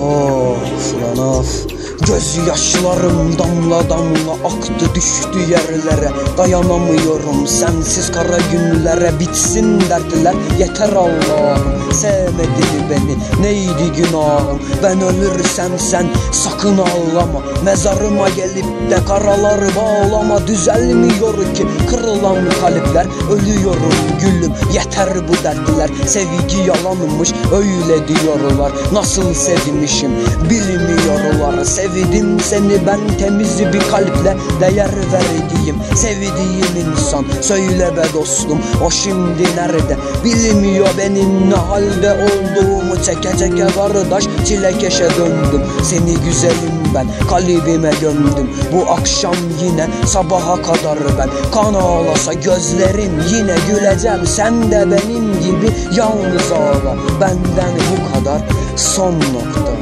Oh, of lan of Göz yaşlarım damla damla aktı düştü yerlere. Dayanamıyorum sensiz kara günlere. Bitsin derdiler yeter Allah'ım. Sevmedi beni neydi günahım? Ben ölürsem sen sakın ağlama. Mezarıma gelip de karaları bağlama. Düzelmiyor ki kırılan kalpler. Ölüyorum gülüm yeter bu dertler. Sevgi yalanmış öyle diyorlar. Nasıl sevmişim bilmiyorlar Sevdim seni ben temiz bir kalple Değer verdiğim sevdiğim insan. Söyle be dostum o şimdi nerede? Bilmiyor benim ne halde olduğumu. Çeke çeke kardeş çilekeşe döndüm. Seni güzelim ben kalbime gömdüm. Bu akşam yine sabaha kadar ben. Kan ağlasa gözlerim yine güleceğim. Sen de benim gibi yalnız ağla. Benden bu kadar son nokta